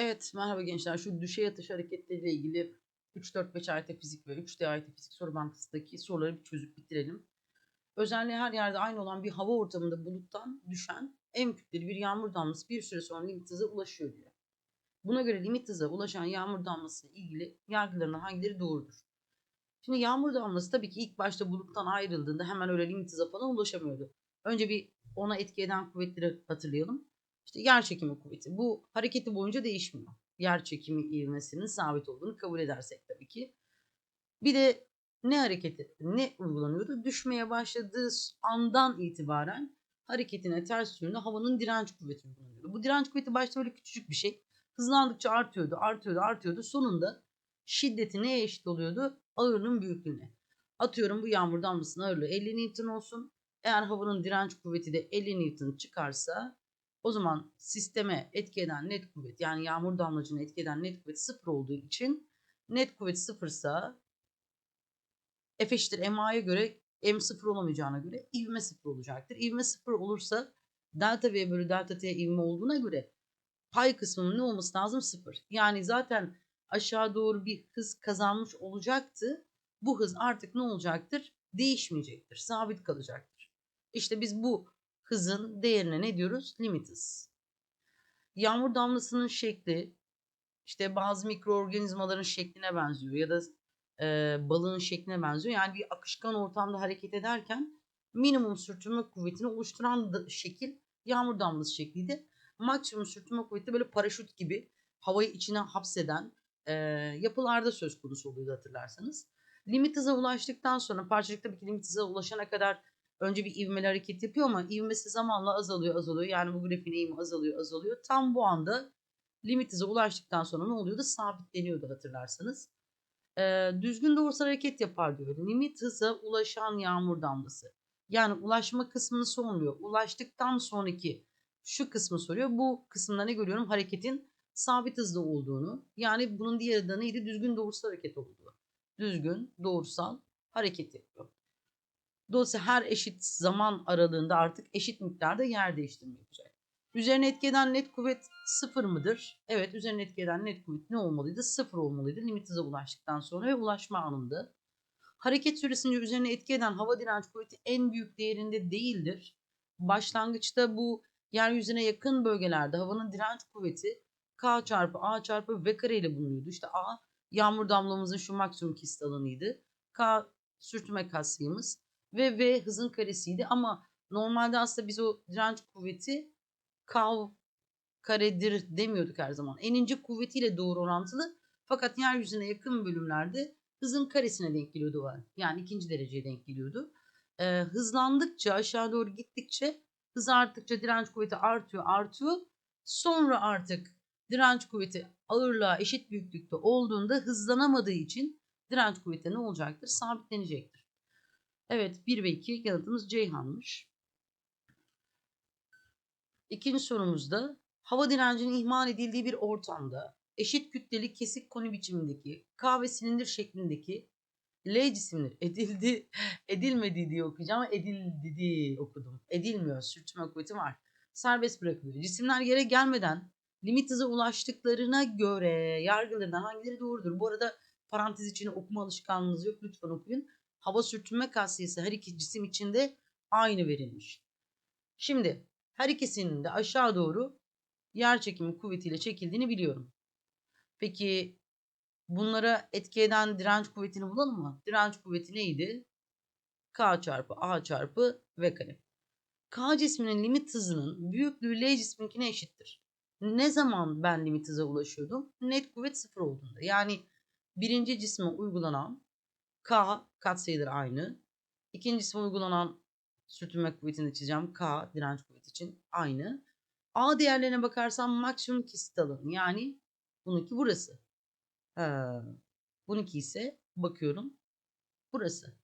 Evet, merhaba gençler. Şu düşey yatış hareketleriyle ilgili 3-4-5 AYT fizik ve 3D AYT fizik soru bankasındaki soruları bir çözüp bitirelim. Özelliği her yerde aynı olan bir hava ortamında buluttan düşen en kütleli bir yağmur damlası bir süre sonra limit hıza ulaşıyor diyor. Buna göre limit hıza ulaşan yağmur damlası ile ilgili yargılarından hangileri doğrudur? Şimdi yağmur damlası tabii ki ilk başta buluttan ayrıldığında hemen öyle limit hıza falan ulaşamıyordu. Önce bir ona etki eden kuvvetleri hatırlayalım. İşte yer çekimi kuvveti. Bu hareketi boyunca değişmiyor. Yer çekimi ivmesinin sabit olduğunu kabul edersek tabii ki. Bir de ne hareketi, ne uygulanıyordu? Düşmeye başladığı andan itibaren hareketine ters yönde havanın direnç kuvveti uygulanıyordu. Bu direnç kuvveti başta böyle küçücük bir şey. Hızlandıkça artıyordu, artıyordu, artıyordu. Sonunda şiddeti neye eşit oluyordu? Ağırlığın büyüklüğüne. Atıyorum bu yağmur damlasının ağırlığı 50 Newton olsun. Eğer havanın direnç kuvveti de 50 Newton çıkarsa o zaman sisteme etki eden net kuvvet yani yağmur damlacına etki eden net kuvvet sıfır olduğu için net kuvvet sıfırsa F eşittir MA'ya göre M sıfır olamayacağına göre ivme sıfır olacaktır. İvme sıfır olursa delta V bölü delta T ivme olduğuna göre pay kısmının ne olması lazım? Sıfır. Yani zaten aşağı doğru bir hız kazanmış olacaktı. Bu hız artık ne olacaktır? Değişmeyecektir. Sabit kalacaktır. İşte biz bu hızın değerine ne diyoruz? Limit hız. Yağmur damlasının şekli işte bazı mikroorganizmaların şekline benziyor ya da e, balığın şekline benziyor. Yani bir akışkan ortamda hareket ederken minimum sürtünme kuvvetini oluşturan da, şekil yağmur damlası şekliydi. Maksimum sürtünme kuvveti böyle paraşüt gibi havayı içine hapseden e, yapılarda söz konusu oluyordu hatırlarsanız. Limit hıza ulaştıktan sonra parçacık tabii ki limit hıza ulaşana kadar önce bir ivmeli hareket yapıyor ama ivmesi zamanla azalıyor azalıyor. Yani bu grafiğin eğimi azalıyor azalıyor. Tam bu anda limit hıza ulaştıktan sonra ne oluyordu? Sabitleniyordu hatırlarsanız. Ee, düzgün doğrusal hareket yapar diyor. Limit hıza ulaşan yağmur damlası. Yani ulaşma kısmını sormuyor. Ulaştıktan sonraki şu kısmı soruyor. Bu kısımda ne görüyorum? Hareketin sabit hızda olduğunu. Yani bunun diğer adı neydi? Düzgün doğrusal hareket olduğu. Düzgün doğrusal hareket yapıyor. Dolayısıyla her eşit zaman aralığında artık eşit miktarda yer değiştirme yapacak. Üzerine etki eden net kuvvet sıfır mıdır? Evet üzerine etki eden net kuvvet ne olmalıydı? Sıfır olmalıydı limit hıza ulaştıktan sonra ve ulaşma anında. Hareket süresince üzerine etki eden hava direnç kuvveti en büyük değerinde değildir. Başlangıçta bu yeryüzüne yakın bölgelerde havanın direnç kuvveti K çarpı A çarpı V kare ile bulunuyordu. İşte A yağmur damlamızın şu maksimum kesit alanıydı. K sürtünme katsayımız ve V hızın karesiydi ama normalde aslında biz o direnç kuvveti kav karedir demiyorduk her zaman. Eninci kuvvetiyle doğru orantılı fakat yeryüzüne yakın bölümlerde hızın karesine denk geliyordu var. Yani ikinci dereceye denk geliyordu. Ee, hızlandıkça aşağı doğru gittikçe hız arttıkça direnç kuvveti artıyor artıyor. Sonra artık direnç kuvveti ağırlığa eşit büyüklükte olduğunda hızlanamadığı için direnç kuvveti ne olacaktır? Sabitlenecektir. Evet 1 ve 2 yanıtımız Ceyhan'mış. İkinci sorumuzda hava direncinin ihmal edildiği bir ortamda eşit kütleli kesik koni biçimindeki K ve silindir şeklindeki L cisimleri edildi, edilmedi diye okuyacağım ama edildi diye okudum. Edilmiyor, sürtünme kuvveti var. Serbest bırakılıyor. Cisimler yere gelmeden limit hıza ulaştıklarına göre yargılarından hangileri doğrudur? Bu arada parantez içine okuma alışkanlığınız yok. Lütfen okuyun. Hava sürtünme katsayısı her iki cisim içinde aynı verilmiş. Şimdi her ikisinin de aşağı doğru yer çekimi kuvvetiyle çekildiğini biliyorum. Peki bunlara etki eden direnç kuvvetini bulalım mı? Direnç kuvveti neydi? K çarpı A çarpı V kare. K cisminin limit hızının büyüklüğü L cisminkine eşittir. Ne zaman ben limit hıza ulaşıyordum? Net kuvvet sıfır olduğunda. Yani birinci cisme uygulanan K katsayıdır aynı. İkinci cisme uygulanan sürtünme kuvvetini çizeceğim. K direnç kuvveti için aynı. A değerlerine bakarsam maksimum kesit alanı yani bununki burası. Ha, bununki ise bakıyorum burası.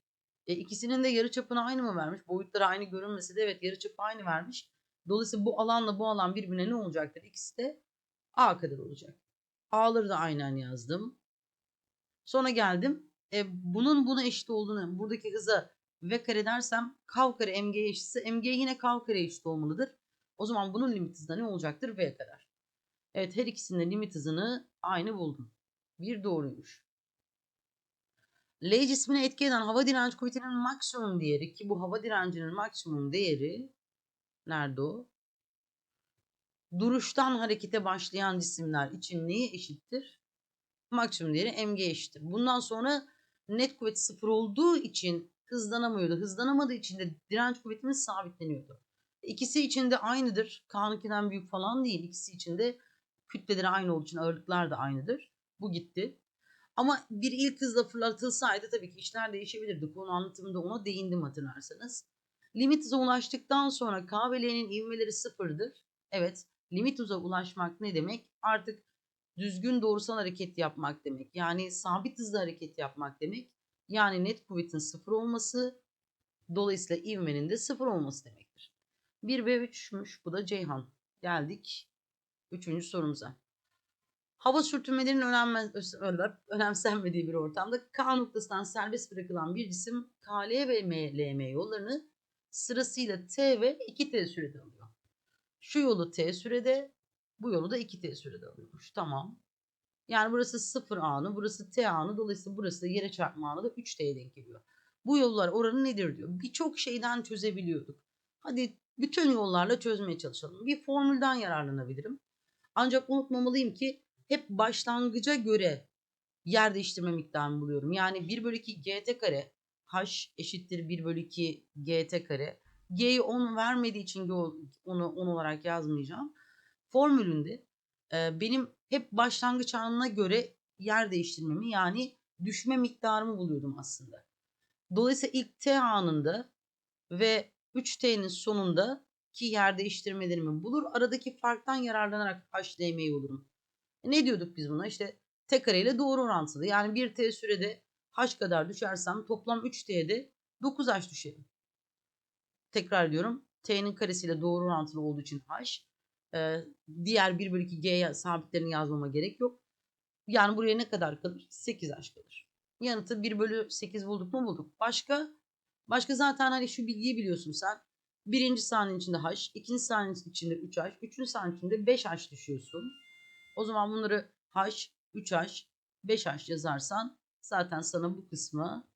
E, ikisinin de yarıçapını aynı mı vermiş? Boyutları aynı görünmesi de evet yarıçapı aynı vermiş. Dolayısıyla bu alanla bu alan birbirine ne olacaktır? İkisi de A kadar olacak. A'ları da aynen yazdım. Sonra geldim. E, bunun buna eşit olduğunu, buradaki hıza V kare dersem kav kare mg eşitse mg yine kav eşit olmalıdır. O zaman bunun limit hızı da ne olacaktır? V kadar. Evet her ikisinin limit hızını aynı buldum. Bir doğruymuş. L cismine etki eden hava direnç kuvvetinin maksimum değeri ki bu hava direncinin maksimum değeri nerede o? Duruştan harekete başlayan cisimler için neye eşittir? Maksimum değeri mg eşittir. Bundan sonra net kuvveti sıfır olduğu için hızlanamıyordu. Hızlanamadığı için de direnç kuvvetimiz sabitleniyordu. İkisi için de aynıdır. K'nınkinden büyük falan değil. İkisi için de kütleleri aynı olduğu için ağırlıklar da aynıdır. Bu gitti. Ama bir ilk hızla fırlatılsaydı tabii ki işler değişebilirdi. Konu anlatımında ona değindim hatırlarsanız. Limit hıza ulaştıktan sonra K ve L'nin ivmeleri sıfırdır. Evet, limit hıza ulaşmak ne demek? Artık düzgün doğrusal hareket yapmak demek. Yani sabit hızla hareket yapmak demek. Yani net kuvvetin sıfır olması, dolayısıyla ivmenin de sıfır olması demektir. 1 ve 3'müş. Bu da Ceyhan. Geldik üçüncü sorumuza. Hava sürtünmelerinin önemli, önemsenmediği bir ortamda K noktasından serbest bırakılan bir cisim KL ve MLM yollarını sırasıyla T ve 2T sürede alıyor. Şu yolu T sürede, bu yolu da 2T sürede alıyormuş. Tamam. Yani burası 0 anı, burası T anı. Dolayısıyla burası da yere çarpma anı da 3T'ye denk geliyor. Bu yollar oranı nedir diyor. Birçok şeyden çözebiliyorduk. Hadi bütün yollarla çözmeye çalışalım. Bir formülden yararlanabilirim. Ancak unutmamalıyım ki hep başlangıca göre yer değiştirme miktarını buluyorum. Yani 1 bölü 2 gt kare h eşittir 1 bölü 2 gt kare. G'yi 10 vermediği için onu 10 olarak yazmayacağım. Formülünde e, benim hep başlangıç anına göre yer değiştirmemi yani düşme miktarımı buluyordum aslında. Dolayısıyla ilk t anında ve 3t'nin sonunda ki yer değiştirmelerimi bulur. Aradaki farktan yararlanarak HDM'yi bulurum. E ne diyorduk biz buna? İşte t kare ile doğru orantılı. Yani 1t sürede h kadar düşersem toplam 3t'de 9h düşerim. Tekrar diyorum. t'nin karesiyle doğru orantılı olduğu için h. Ee, diğer 1 bölü 2 g sabitlerini yazmama gerek yok. Yani buraya ne kadar kalır? 8h kalır. Yanıtı 1 bölü 8 bulduk mu bulduk. Başka başka zaten hani şu bilgiyi biliyorsun sen. Birinci saniye içinde h, ikinci saniye içinde 3h, üçüncü saniye içinde 5h düşüyorsun. O zaman bunları h, 3h, 5h yazarsan zaten sana bu kısmı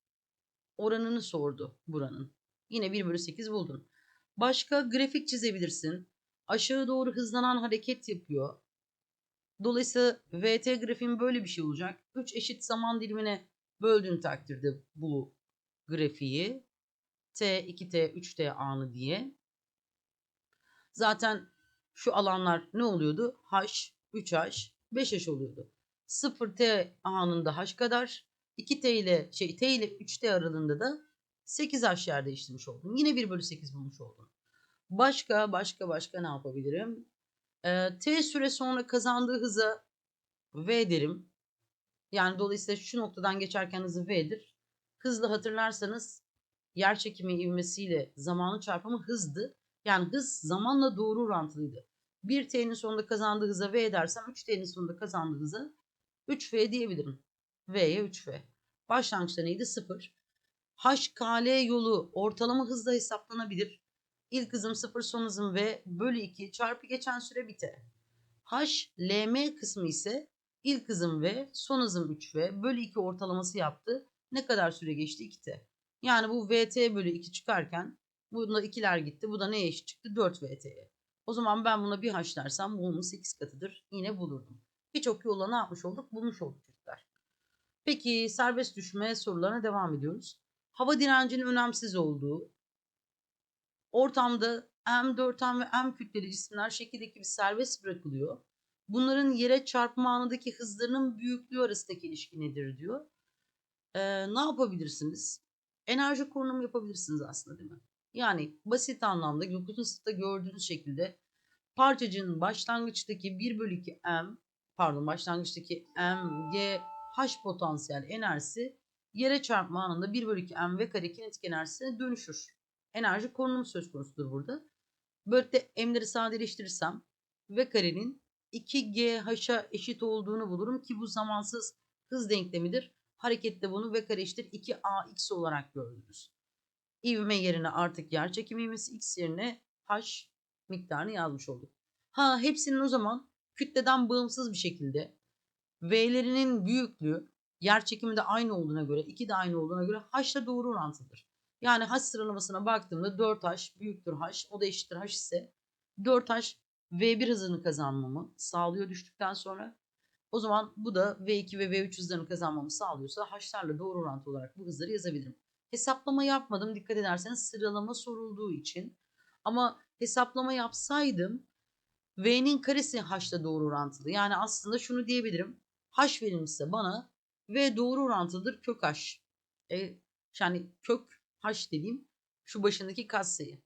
oranını sordu buranın. Yine 1 bölü 8 buldun. Başka grafik çizebilirsin. Aşağı doğru hızlanan hareket yapıyor. Dolayısıyla VT grafiğin böyle bir şey olacak. 3 eşit zaman dilimine böldüğün takdirde bu grafiği T, 2T, 3T anı diye. Zaten şu alanlar ne oluyordu? H, 3H, 5H oluyordu. 0T anında H kadar, 2T ile şey T ile 3T aralığında da 8H yer değiştirmiş oldum. Yine 1 bölü 8 bulmuş oldum. Başka başka başka ne yapabilirim? Ee, T süre sonra kazandığı hıza V derim. Yani dolayısıyla şu noktadan geçerken hızı V'dir. Hızlı hatırlarsanız yer çekimi ivmesiyle zamanın çarpımı hızdı. Yani hız zamanla doğru orantılıydı. 1T'nin sonunda kazandığı hıza V dersem 3T'nin sonunda kazandığı hıza 3V diyebilirim. V'ye 3V. Başlangıçta neydi? 0. HKL yolu ortalama hızla hesaplanabilir. İlk hızım 0 son hızım V bölü 2 çarpı geçen süre bir T. HLM kısmı ise ilk hızım V son hızım 3V bölü 2 ortalaması yaptı. Ne kadar süre geçti? 2T. Yani bu VT bölü 2 çıkarken bunda 2'ler gitti. Bu da neye eşit çıktı? 4 VT'ye. O zaman ben buna bir h dersem bu onun 8 katıdır. Yine bulurdum. Birçok yolla ne yapmış olduk? Bulmuş olduk çocuklar. Peki serbest düşme sorularına devam ediyoruz. Hava direncinin önemsiz olduğu, ortamda M4M ve M kütleli cisimler şekildeki bir serbest bırakılıyor. Bunların yere çarpma anındaki hızlarının büyüklüğü arasındaki ilişki nedir diyor. Ee, ne yapabilirsiniz? enerji korunumu yapabilirsiniz aslında değil mi? Yani basit anlamda 9. sınıfta gördüğünüz şekilde parçacığın başlangıçtaki 1 bölü 2 m pardon başlangıçtaki m g h potansiyel enerjisi yere çarpma anında 1 bölü 2 m v kare kinetik enerjisine dönüşür. Enerji korunumu söz konusudur burada. Böylelikle m'leri sadeleştirirsem v karenin 2GH'a eşit olduğunu bulurum ki bu zamansız hız denklemidir. Harekette bunu v kare eşittir 2ax olarak gördünüz. İvme yerine artık yer çekimi ivmesi x yerine h miktarını yazmış olduk. Ha hepsinin o zaman kütleden bağımsız bir şekilde V'lerinin büyüklüğü yer çekimi de aynı olduğuna göre, 2 de aynı olduğuna göre H'la doğru orantılıdır. Yani H sıralamasına baktığımda 4H büyüktür H, o da eşittir H ise 4H V1 hızını kazanmamı sağlıyor düştükten sonra. O zaman bu da V2 ve V3 hızlarını kazanmamı sağlıyorsa H'larla doğru orantı olarak bu hızları yazabilirim. Hesaplama yapmadım dikkat ederseniz sıralama sorulduğu için. Ama hesaplama yapsaydım V'nin karesi H'la doğru orantılı. Yani aslında şunu diyebilirim. H verilmişse bana V doğru orantılıdır kök H. E, yani kök H dediğim şu başındaki katsayı.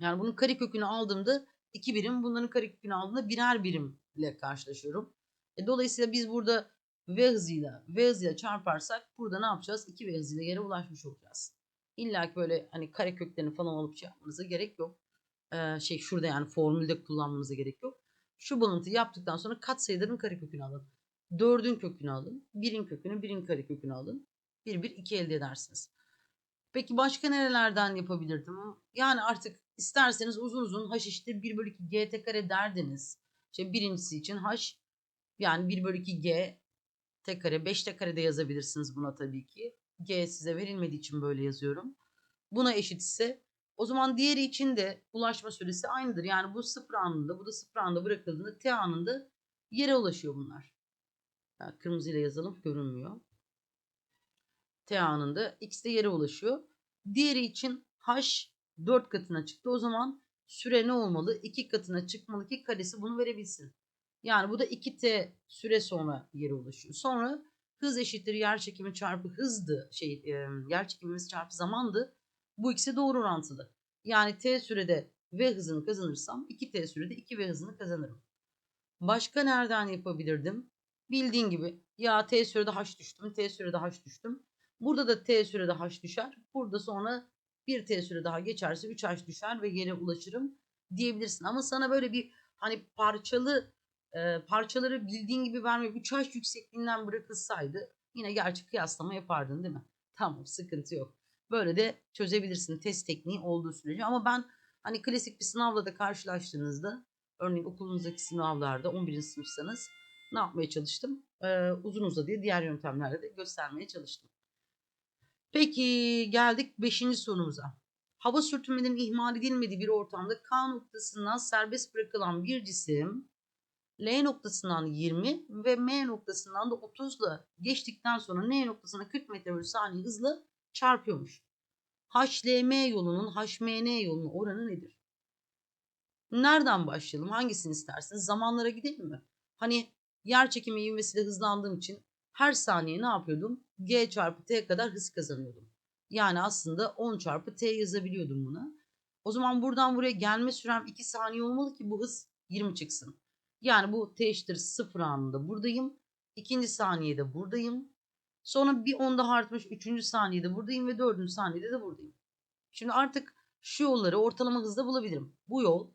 Yani bunun karekökünü aldığımda 2 birim, bunların karekökünü aldığımda birer birimle karşılaşıyorum. E, dolayısıyla biz burada V hızıyla V hızıyla çarparsak burada ne yapacağız? 2 V hızıyla yere ulaşmış olacağız. İlla ki böyle hani kare köklerini falan alıp şey yapmanıza gerek yok. Ee, şey şurada yani formülde kullanmanıza gerek yok. Şu bağıntıyı yaptıktan sonra katsayıların karekökünü alın. 4'ün kökünü alın. 1'in kökünü, 1'in karekökünü alın. 1, 1, 2 elde edersiniz. Peki başka nerelerden yapabilirdim? Yani artık isterseniz uzun uzun h eşittir 1 bölü 2 gt kare derdiniz. İşte birincisi için h yani 1 bölü 2 g t kare 5 t kare de yazabilirsiniz buna tabii ki. G size verilmediği için böyle yazıyorum. Buna eşit ise o zaman diğeri için de ulaşma süresi aynıdır. Yani bu sıfır anında bu da sıfır anında bırakıldığında t anında yere ulaşıyor bunlar. Yani kırmızıyla yazalım görünmüyor. T anında x de yere ulaşıyor. Diğeri için h 4 katına çıktı. O zaman süre ne olmalı? 2 katına çıkmalı ki karesi bunu verebilsin. Yani bu da 2t süre sonra yere ulaşıyor. Sonra hız eşittir yer çekimi çarpı hızdı. Şey, e, yer çekimimiz çarpı zamandı. Bu ikisi doğru orantılı. Yani t sürede v hızını kazanırsam 2t sürede 2v hızını kazanırım. Başka nereden yapabilirdim? Bildiğin gibi ya t sürede h düştüm, t sürede h düştüm. Burada da t sürede h düşer. Burada sonra bir t süre daha geçerse 3h düşer ve yere ulaşırım diyebilirsin. Ama sana böyle bir hani parçalı e, parçaları bildiğin gibi vermeyip 3h yüksekliğinden bırakılsaydı yine gerçek kıyaslama yapardın değil mi? Tamam sıkıntı yok. Böyle de çözebilirsin test tekniği olduğu sürece. Ama ben hani klasik bir sınavla da karşılaştığınızda örneğin okulunuzdaki sınavlarda 11. sınıfsanız ne yapmaya çalıştım? Ee, uzun uzadıya diğer yöntemlerle de göstermeye çalıştım. Peki geldik 5. sorumuza. Hava sürtünmenin ihmal edilmediği bir ortamda K noktasından serbest bırakılan bir cisim L noktasından 20 ve M noktasından da 30 ile geçtikten sonra N noktasına 40 metre bölü saniye hızla çarpıyormuş. HLM yolunun HMN yolunun oranı nedir? Nereden başlayalım? Hangisini istersiniz? Zamanlara gidelim mi? Hani yer çekimi ivmesiyle hızlandığım için her saniye ne yapıyordum? G çarpı T kadar hız kazanıyordum. Yani aslında 10 çarpı T yazabiliyordum buna. O zaman buradan buraya gelme sürem 2 saniye olmalı ki bu hız 20 çıksın. Yani bu T eşittir 0 anında buradayım. İkinci saniyede buradayım. Sonra bir 10 daha artmış. Üçüncü saniyede buradayım ve dördüncü saniyede de buradayım. Şimdi artık şu yolları ortalama hızda bulabilirim. Bu yol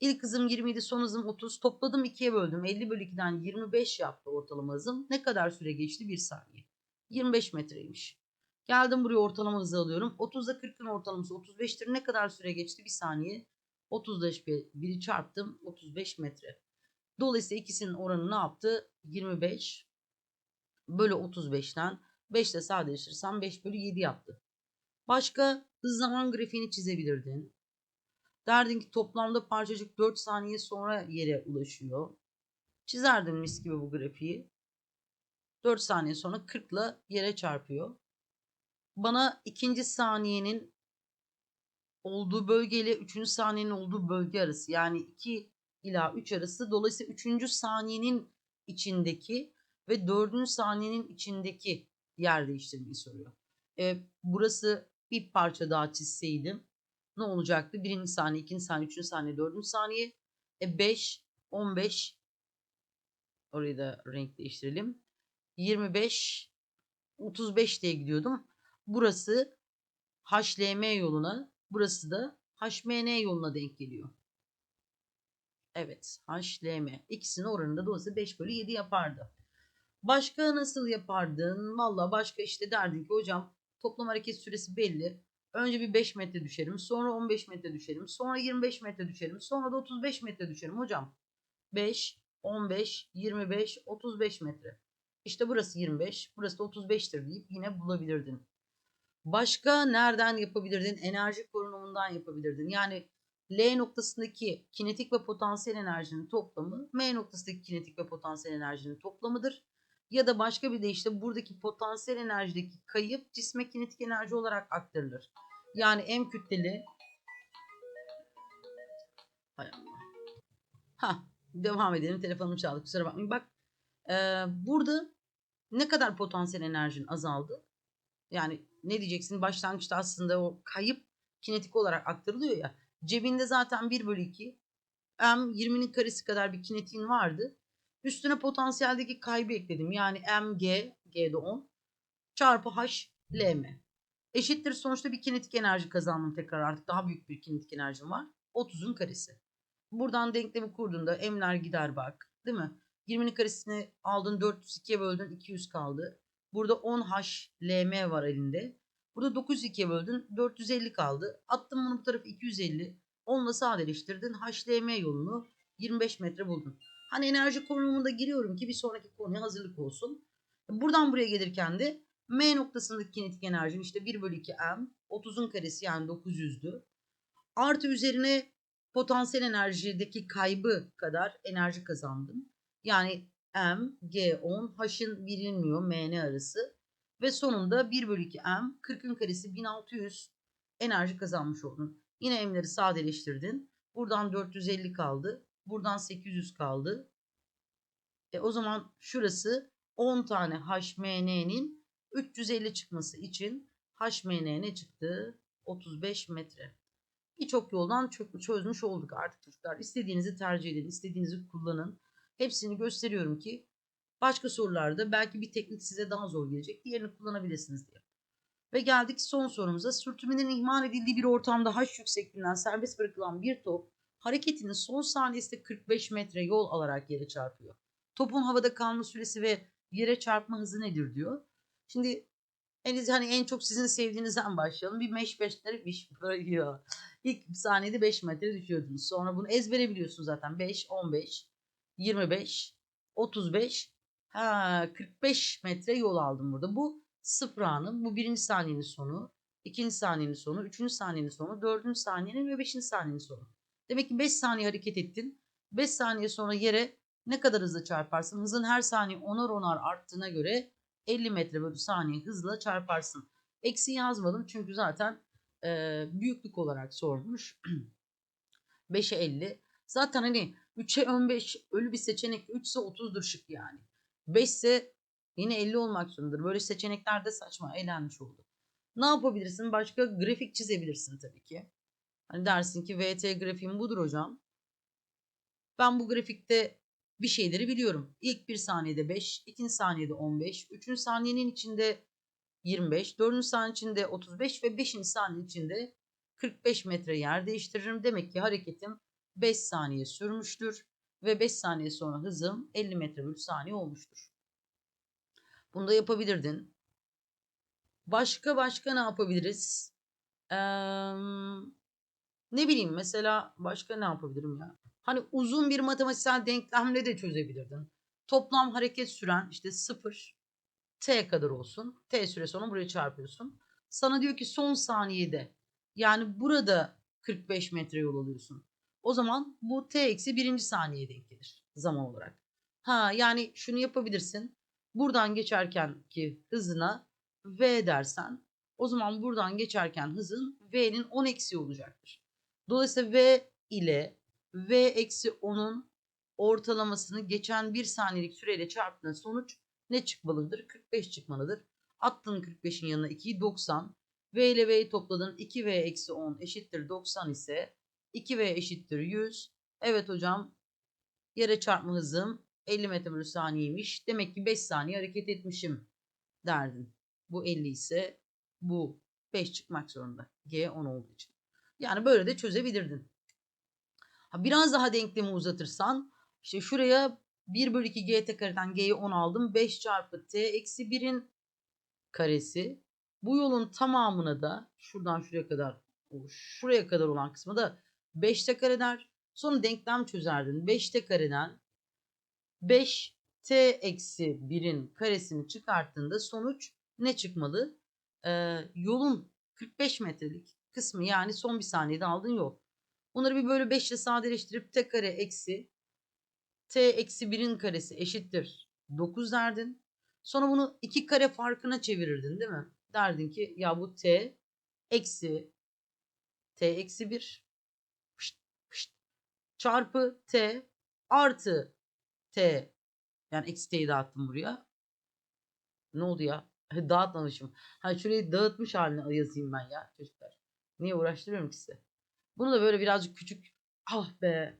ilk hızım 27 son hızım 30 topladım 2'ye böldüm. 50 bölü 2'den 25 yaptı ortalama hızım. Ne kadar süre geçti? 1 saniye. 25 metreymiş. Geldim buraya ortalama hızı alıyorum. 30 ile 40'ın ortalaması 35'tir. Ne kadar süre geçti? 1 saniye. 35 biri çarptım 35 metre. Dolayısıyla ikisinin oranı ne yaptı? 25 bölü 35'ten 5 ile sadeleştirirsem 5 bölü 7 yaptı. Başka hız zaman grafiğini çizebilirdin. Derdin ki toplamda parçacık 4 saniye sonra yere ulaşıyor. Çizerdin mis gibi bu grafiği. 4 saniye sonra 40 ile yere çarpıyor. Bana ikinci saniyenin olduğu bölge ile üçüncü saniyenin olduğu bölge arası yani 2 ila 3 arası dolayısıyla üçüncü saniyenin içindeki ve dördüncü saniyenin içindeki yer değiştirmeyi soruyor. E, burası bir parça daha çizseydim ne olacaktı? Birinci saniye, ikinci saniye, üçüncü saniye, dördüncü saniye. E 5, 15 orayı da renk değiştirelim. 25, 35 diye gidiyordum. Burası HLM yoluna, burası da HMN yoluna denk geliyor. Evet, HLM. İkisinin oranı da dolayısıyla 5 bölü 7 yapardı. Başka nasıl yapardın? Valla başka işte derdin ki hocam toplam hareket süresi belli. Önce bir 5 metre düşerim. Sonra 15 metre düşerim. Sonra 25 metre düşerim. Sonra da 35 metre düşerim hocam. 5, 15, 25, 35 metre. İşte burası 25, burası da 35'tir deyip yine bulabilirdin. Başka nereden yapabilirdin? Enerji korunumundan yapabilirdin. Yani L noktasındaki kinetik ve potansiyel enerjinin toplamı M noktasındaki kinetik ve potansiyel enerjinin toplamıdır. Ya da başka bir deyişle buradaki potansiyel enerjideki kayıp cisme kinetik enerji olarak aktarılır. Yani M kütleli Hay Allah. Ha, devam edelim. Telefonum çaldı. Kusura bakmayın. Bak burada ne kadar potansiyel enerjin azaldı? Yani ne diyeceksin? Başlangıçta aslında o kayıp kinetik olarak aktarılıyor ya. Cebinde zaten 1 bölü 2 M 20'nin karesi kadar bir kinetiğin vardı. Üstüne potansiyeldeki kaybı ekledim. Yani mg, g'de 10 çarpı h lm. Eşittir sonuçta bir kinetik enerji kazandım tekrar artık daha büyük bir kinetik enerjim var. 30'un karesi. Buradan denklemi kurduğunda m'ler gider bak. Değil mi? 20'nin karesini aldın 402'ye böldün 200 kaldı. Burada 10h lm var elinde. Burada 902'ye böldün 450 kaldı. Attım bunu bu tarafa 250. Onunla sadeleştirdin. HLM yolunu 25 metre buldun. Hani enerji konumunda giriyorum ki bir sonraki konuya hazırlık olsun. Buradan buraya gelirken de M noktasındaki kinetik enerjin işte 1 bölü 2 M 30'un karesi yani 900'dü. Artı üzerine potansiyel enerjideki kaybı kadar enerji kazandım. Yani M, G10, H'ın bilinmiyor MN arası. Ve sonunda 1 bölü 2 M 40'ın karesi 1600 enerji kazanmış oldun. Yine M'leri sadeleştirdin. Buradan 450 kaldı. Buradan 800 kaldı. E o zaman şurası 10 tane HMN'nin 350 çıkması için HMN ne çıktı? 35 metre. Birçok yoldan çö- çözmüş olduk artık çocuklar. İstediğinizi tercih edin, istediğinizi kullanın. Hepsini gösteriyorum ki başka sorularda belki bir teknik size daha zor gelecek. Diğerini kullanabilirsiniz diye. Ve geldik son sorumuza. Sürtünmenin ihmal edildiği bir ortamda h yüksekliğinden serbest bırakılan bir top hareketinin son saniyesinde 45 metre yol alarak yere çarpıyor. Topun havada kalma süresi ve yere çarpma hızı nedir diyor. Şimdi en, hani en çok sizin sevdiğinizden başlayalım. Bir 5 metre bir bırakıyor. İlk saniyede 5 metre düşüyordunuz. Sonra bunu ezbere biliyorsunuz zaten. 5, 15, 25, 35, ha, 45 metre yol aldım burada. Bu sıfır anı. Bu birinci saniyenin sonu. ikinci saniyenin sonu. Üçüncü saniyenin sonu. Dördüncü saniyenin ve beşinci saniyenin sonu. Demek ki 5 saniye hareket ettin. 5 saniye sonra yere ne kadar hızlı çarparsın? Hızın her saniye onar onar arttığına göre 50 metre bölü saniye hızla çarparsın. Eksi yazmadım çünkü zaten e, büyüklük olarak sormuş. 5'e 50. Zaten hani 3'e 15 ölü bir seçenek 3 ise 30'dur şık yani. 5 ise yine 50 olmak zorundadır. Böyle seçenekler de saçma eğlenmiş oldu. Ne yapabilirsin? Başka grafik çizebilirsin tabii ki. Hani dersin ki VT grafiğim budur hocam. Ben bu grafikte bir şeyleri biliyorum. İlk bir saniyede 5, ikinci saniyede 15, üçüncü saniyenin içinde 25, dördüncü saniye içinde 35 ve beşinci saniye içinde 45 metre yer değiştiririm. Demek ki hareketim 5 saniye sürmüştür ve 5 saniye sonra hızım 50 metre bölü saniye olmuştur. Bunu da yapabilirdin. Başka başka ne yapabiliriz? Ee, ne bileyim mesela başka ne yapabilirim ya? Hani uzun bir matematiksel denklemle de çözebilirdin. Toplam hareket süren işte 0 t kadar olsun. T süre sonra buraya çarpıyorsun. Sana diyor ki son saniyede yani burada 45 metre yol alıyorsun. O zaman bu t eksi birinci saniye denk gelir zaman olarak. Ha yani şunu yapabilirsin. Buradan geçerken ki hızına v dersen o zaman buradan geçerken hızın v'nin 10 eksi olacaktır. Dolayısıyla v ile v eksi 10'un ortalamasını geçen bir saniyelik süreyle çarptığın sonuç ne çıkmalıdır? 45 çıkmalıdır. Attın 45'in yanına 2'yi 90. V ile V'yi topladın. 2V eksi 10 eşittir 90 ise 2V eşittir 100. Evet hocam yere çarpma hızım 50 metre saniyeymiş. Demek ki 5 saniye hareket etmişim derdin. Bu 50 ise bu 5 çıkmak zorunda. G 10 olduğu için. Yani böyle de çözebilirdin. Biraz daha denklemi uzatırsan işte şuraya 1 bölü 2 gt kareden g'yi 10 aldım. 5 çarpı t eksi 1'in karesi. Bu yolun tamamına da şuradan şuraya kadar şuraya kadar olan kısmı da 5'te kare der. Sonra denklem çözerdin. 5'te kareden 5 t eksi 1'in karesini çıkarttığında sonuç ne çıkmalı? Ee, yolun 45 metrelik kısmı yani son bir saniyede aldığın yol. Bunları bir böyle 5 ile sadeleştirip t kare eksi t eksi 1'in karesi eşittir 9 derdin. Sonra bunu iki kare farkına çevirirdin değil mi? Derdin ki ya bu t eksi t eksi 1 pışt, pışt, çarpı t artı t yani eksi t'yi dağıttım buraya. Ne oldu ya? Dağıtmamışım. Ha şurayı dağıtmış haline yazayım ben ya çocuklar. Niye uğraştırıyorum ki size? Bunu da böyle birazcık küçük. Ah be.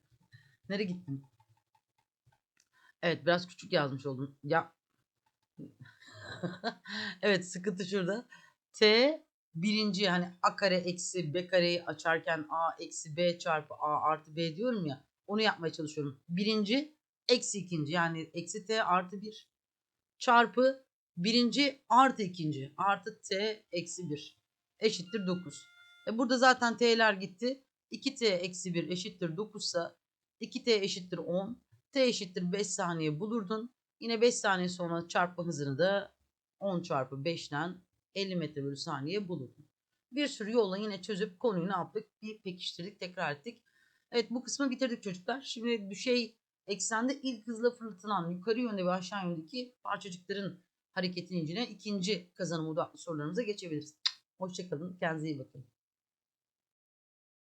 Nereye gittim? Evet biraz küçük yazmış oldum. Ya. evet sıkıntı şurada. T birinci hani a kare eksi b kareyi açarken a eksi b çarpı a artı b diyorum ya. Onu yapmaya çalışıyorum. Birinci eksi ikinci yani eksi t artı bir çarpı birinci artı ikinci artı t eksi bir eşittir 9. E burada zaten t'ler gitti. 2t eksi 1 eşittir 9 ise 2t eşittir 10. t eşittir 5 saniye bulurdun. Yine 5 saniye sonra çarpma hızını da 10 çarpı 5'ten 50 metre bölü saniye bulurdun. Bir sürü yolla yine çözüp konuyu ne yaptık? Bir pekiştirdik, tekrar ettik. Evet bu kısmı bitirdik çocuklar. Şimdi düşey eksende ilk hızla fırlatılan yukarı yönde ve aşağı yöndeki parçacıkların hareketini inceleyen ikinci kazanım odaklı sorularımıza geçebiliriz. Hoşçakalın. Kendinize iyi bakın.